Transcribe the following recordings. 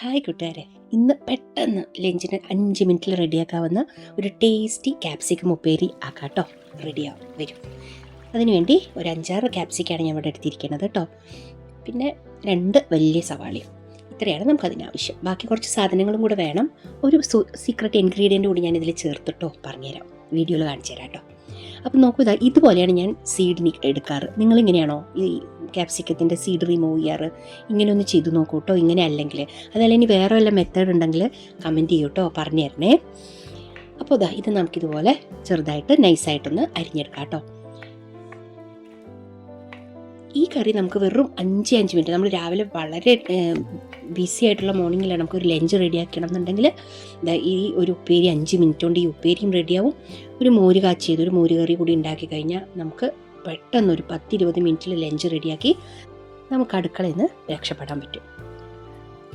Hi കൂട്ടുകാരെ. ഇന്ന് പെട്ടെന്ന് ലഞ്ചിന് അഞ്ച് മിനിറ്റിൽ റെഡിയാക്കാവുന്ന ഒരു ടേസ്റ്റി ക്യാപ്സിക്കം ഉപ്പേരി ആക്കാട്ടോ. റെഡിയാവും. വരും. അതിനുവേണ്ടി ഒരു അഞ്ചാറ് ക്യാപ്സിക്കാണ് ഞാൻ ഇവിടെ എടുത്തിരിക്കുന്നത് കേട്ടോ പിന്നെ രണ്ട് വലിയ സവാളയും. ഇത്രയാണ് നമുക്ക് അതിനാവശ്യം ബാക്കി കുറച്ച് സാധനങ്ങളും കൂടെ വേണം. ഒരു സീക്രട്ട് ഇൻഗ്രീഡിയന്റ് കൂടി ഞാൻ ഇതിൽ ചേർത്തിട്ടോ പറഞ്ഞുതരാം. വീഡിയോയിൽ കാണിച്ചു തരാം കേട്ടോ അപ്പം നോക്കൂ ഇതാ ഇതുപോലെയാണ് ഞാൻ സീഡ് എടുക്കാറ്. നിങ്ങളിങ്ങനെയാണോ ഈ ക്യാപ്സിക്കത്തിന്റെ സീഡ് റിമൂവ് ചെയ്യാറ്? ഇങ്ങനെ ഒന്ന് ചെയ്തു നോക്കൂ കേട്ടോ ഇങ്ങനെ അല്ലെങ്കിൽ അതല്ല ഇനി വേറെ വല്ല മെത്തേഡ് ഉണ്ടെങ്കിൽ കമന്റ് ചെയ്യൂ കേട്ടോ പറഞ്ഞു തരണേ. അപ്പോൾ ഇതാ ഇത് നമുക്കിതുപോലെ ചെറുതായിട്ട് നൈസായിട്ടൊന്ന് അരിഞ്ഞെടുക്കാം കേട്ടോ ഈ കറി നമുക്ക് വെറും അഞ്ച് അഞ്ച് മിനിറ്റ്. നമ്മൾ രാവിലെ വളരെ ബിസി ആയിട്ടുള്ള മോർണിംഗിലാണ് നമുക്ക് ഒരു ലഞ്ച് റെഡിയാക്കണം എന്നുണ്ടെങ്കിൽ ഈ ഒരു ഉപ്പേരി അഞ്ച് മിനിറ്റ് കൊണ്ട് ഈ ഉപ്പേരിയും റെഡിയാവും ഒരു മോര് കാച്ചിയത് ഒരു മോര് കറി കൂടി ഉണ്ടാക്കി കഴിഞ്ഞാൽ നമുക്ക് പെട്ടെന്ന് ഒരു പത്തിരുപത് മിനിറ്റിൽ ലഞ്ച് റെഡിയാക്കി നമുക്ക് അടുക്കളയിൽ നിന്ന് രക്ഷപ്പെടാൻ പറ്റും.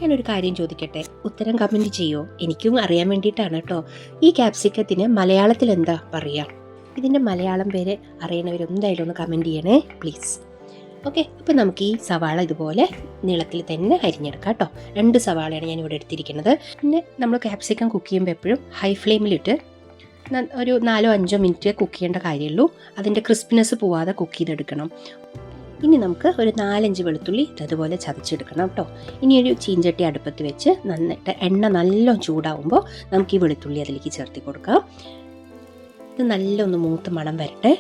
ഞാനൊരു കാര്യം ചോദിക്കട്ടെ? ഉത്തരം കമന്റ് ചെയ്യോ? എനിക്കും അറിയാൻ വേണ്ടിയിട്ടാണ് കേട്ടോ. ഈ ക്യാപ്സിക്കത്തിന് മലയാളത്തിൽ എന്താ പറയുക ഇതിന്റെ മലയാളം പേര് അറിയണവരെന്തായാലും ഒന്ന് കമന്റ് ചെയ്യണേ പ്ലീസ് ഓക്കെ അപ്പം നമുക്ക് ഈ സവാള ഇതുപോലെ നീളത്തിൽ തന്നെ അരിഞ്ഞെടുക്കാം കേട്ടോ. രണ്ട് സവാളയാണ് ഞാൻ ഇവിടെ എടുത്തിരിക്കുന്നത്. പിന്നെ നമ്മൾ ക്യാപ്സിക്കം കുക്ക് ചെയ്യുമ്പോൾ എപ്പോഴും ഹൈ ഫ്ലെയിമിലിട്ട് ഒരു നാലോ അഞ്ചോ മിനിറ്റ് കുക്ക് ചെയ്യേണ്ട കാര്യമുള്ളൂ അതിന്റെ ക്രിസ്പിനെസ് പോവാതെ കുക്ക് ചെയ്തെടുക്കണം. ഇനി നമുക്ക് ഒരു നാലഞ്ച് വെളുത്തുള്ളി അതുപോലെ ചതച്ചെടുക്കണം കേട്ടോ. ഇനി ഒരു ചീഞ്ചട്ടി അടുപ്പത്ത് വെച്ച് നന്നായിട്ട് എണ്ണ നല്ല ചൂടാവുമ്പോൾ നമുക്ക് ഈ വെളുത്തുള്ളി അതിലേക്ക് ചേർത്തി കൊടുക്കാം. ഇത് നല്ല ഒന്ന് മൂത്ത് മണം വരട്ടെ.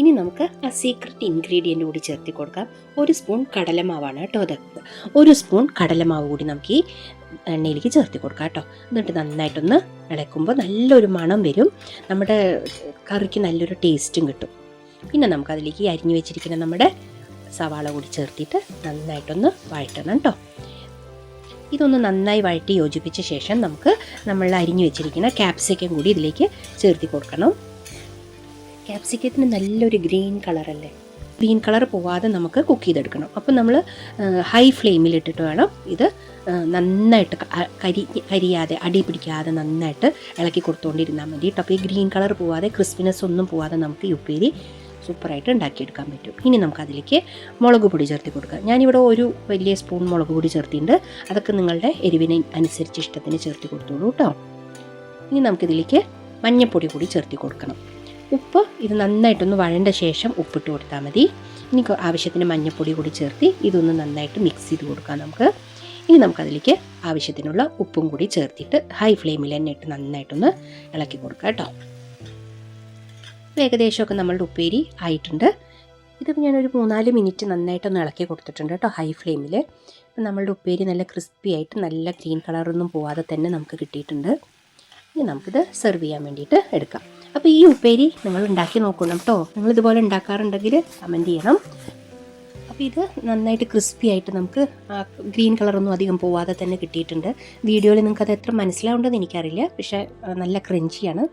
ഇനി നമുക്ക് ആ സീക്രട്ട് ഇൻഗ്രീഡിയന്റ് കൂടി ചേർത്തി കൊടുക്കാം. ഒരു സ്പൂൺ കടലമാവാണ് കേട്ടോ അത്. ഒരു സ്പൂൺ കടലമാവ് കൂടി നമുക്ക് ഈ എണ്ണയിലേക്ക് ചേർത്തി കൊടുക്കാം കേട്ടോ. എന്നിട്ട് നന്നായിട്ടൊന്ന് ഇളക്കുമ്പോൾ നല്ലൊരു മണം വരും. നമ്മുടെ കറിക്ക് നല്ലൊരു ടേസ്റ്റും കിട്ടും. പിന്നെ നമുക്കതിലേക്ക് അരിഞ്ഞു വെച്ചിരിക്കുന്ന നമ്മുടെ സവാള കൂടി ചേർത്തിട്ട് നന്നായിട്ടൊന്ന് വഴറ്റണം കേട്ടോ. ഇതൊന്ന് നന്നായി വഴറ്റി യോജിപ്പിച്ച ശേഷം നമുക്ക് നമ്മൾ അരിഞ്ഞു വെച്ചിരിക്കുന്ന ക്യാപ്സിക്കം കൂടി ഇതിലേക്ക് ചേർത്തി കൊടുക്കണം. ക്യാപ്സിക്കത്തിന് നല്ലൊരു ഗ്രീൻ കളറല്ലേ? ഗ്രീൻ കളർ പോവാതെ നമുക്ക് കുക്ക് ചെയ്തെടുക്കണം. അപ്പം നമ്മൾ ഹൈ ഫ്ലെയിമിൽ ഫ്ലെയിമിലിട്ടിട്ട് വേണം ഇത് നന്നായിട്ട് കരി കരിയാതെ അടി പിടിക്കാതെ നന്നായിട്ട് ഇളക്കി കൊടുത്തുകൊണ്ടിരുന്നാൽ മതി കേട്ടോ അപ്പോൾ ഈ ഗ്രീൻ കളർ പോവാതെ ക്രിസ്പിനെസ് ഒന്നും പോവാതെ നമുക്ക് ഈ ഉപ്പേരി സൂപ്പറായിട്ട് ഉണ്ടാക്കിയെടുക്കാൻ പറ്റും. ഇനി നമുക്ക് അതിലേക്ക് മുളക് പൊടി ചേർത്തി കൊടുക്കുക ഞാനിവിടെ ഒരു വലിയ സ്പൂൺ മുളക് പൊടി ചേർത്തിട്ടുണ്ട്. അതൊക്കെ നിങ്ങളുടെ എരിവിന് അനുസരിച്ച് ഇഷ്ടത്തിന് ചേർത്തി കൊടുത്തോളൂ കേട്ടോ ഇനി നമുക്കിതിലേക്ക് മഞ്ഞൾപ്പൊടി കൂടി ചേർത്തി കൊടുക്കണം. ഉപ്പ് ഇത് നന്നായിട്ടൊന്ന് വഴണ്ട ശേഷം ഉപ്പിട്ട് കൊടുത്താൽ മതി. ഇനി ആവശ്യത്തിന് മഞ്ഞൾപ്പൊടി കൂടി ചേർത്തി ഇതൊന്ന് നന്നായിട്ട് മിക്സ് ചെയ്ത് കൊടുക്കാം നമുക്ക്. ഇനി നമുക്കതിലേക്ക് ആവശ്യത്തിനുള്ള ഉപ്പും കൂടി ചേർത്തിട്ട് ഹൈ ഫ്ലെയിമിൽ തന്നെ ഇട്ട് നന്നായിട്ടൊന്ന് ഇളക്കി കൊടുക്കാം കേട്ടോ. ഏകദേശമൊക്കെ നമ്മളുടെ ഉപ്പേരി ആയിട്ടുണ്ട്. ഇതിപ്പോൾ ഞാനൊരു മൂന്നാൽ മിനിറ്റ് നന്നായിട്ടൊന്ന് ഇളക്കി കൊടുത്തിട്ടുണ്ട് കേട്ടോ ഹൈ ഫ്ലെയിമിൽ ഇപ്പം നമ്മളുടെ ഉപ്പേരി നല്ല ക്രിസ്പി ആയിട്ട് നല്ല ഗ്രീൻ കളറൊന്നും പോവാതെ തന്നെ നമുക്ക് കിട്ടിയിട്ടുണ്ട്. ഇനി നമുക്കിത് സെർവ് ചെയ്യാൻ വേണ്ടിയിട്ട് എടുക്കാം. അപ്പോൾ ഈ ഉപ്പേരി നിങ്ങൾ ഉണ്ടാക്കി നോക്കണം കേട്ടോ നിങ്ങൾ ഇതുപോലെ ഉണ്ടാക്കാറുണ്ടെങ്കിൽ കമന്റ് ചെയ്യണം. അപ്പോൾ ഇത് നന്നായിട്ട് ക്രിസ്പി ആയിട്ട് നമുക്ക് ഗ്രീൻ കളറൊന്നും അധികം പോവാതെ തന്നെ കിട്ടിയിട്ടുണ്ട്. വീഡിയോയിൽ നിങ്ങൾക്ക് അത് എത്ര മനസ്സിലാവുണ്ടെന്ന് എനിക്കറിയില്ല. പക്ഷേ നല്ല ക്രഞ്ചിയാണ്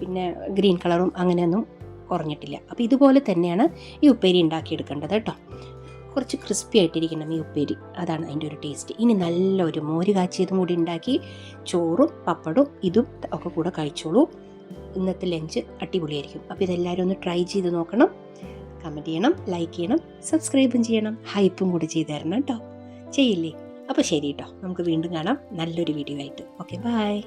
പിന്നെ ഗ്രീൻ കളറും അങ്ങനെയൊന്നും കുറഞ്ഞിട്ടില്ല. അപ്പോൾ ഇതുപോലെ തന്നെയാണ് ഈ ഉപ്പേരി ഉണ്ടാക്കിയെടുക്കേണ്ടത് കേട്ടോ കുറച്ച് ക്രിസ്പി ആയിട്ടിരിക്കണം ഈ ഉപ്പേരി. അതാണ് അതിന്റെ ഒരു ടേസ്റ്റ് ഇനി നല്ലൊരു മോര് കാച്ചിയതും കൂടി ഉണ്ടാക്കി ചോറും പപ്പടും ഇതും ഒക്കെ കൂടെ കഴിച്ചോളൂ. ഇന്നത്തെ ലഞ്ച് അടിപൊളിയായിരിക്കും. അപ്പോൾ ഇതെല്ലാവരും ഒന്ന് ട്രൈ ചെയ്ത് നോക്കണം. കമന്റ് ചെയ്യണം ലൈക്ക് ചെയ്യണം സബ്സ്ക്രൈബും ചെയ്യണം. ഹൈപ്പും കൂടി ചെയ്തു തരണം കേട്ടോ. ചെയ്യില്ലേ? അപ്പോൾ ശരി കേട്ടോ. നമുക്ക് വീണ്ടും കാണാം. നല്ലൊരു വീഡിയോ ആയിട്ട്. Okay bye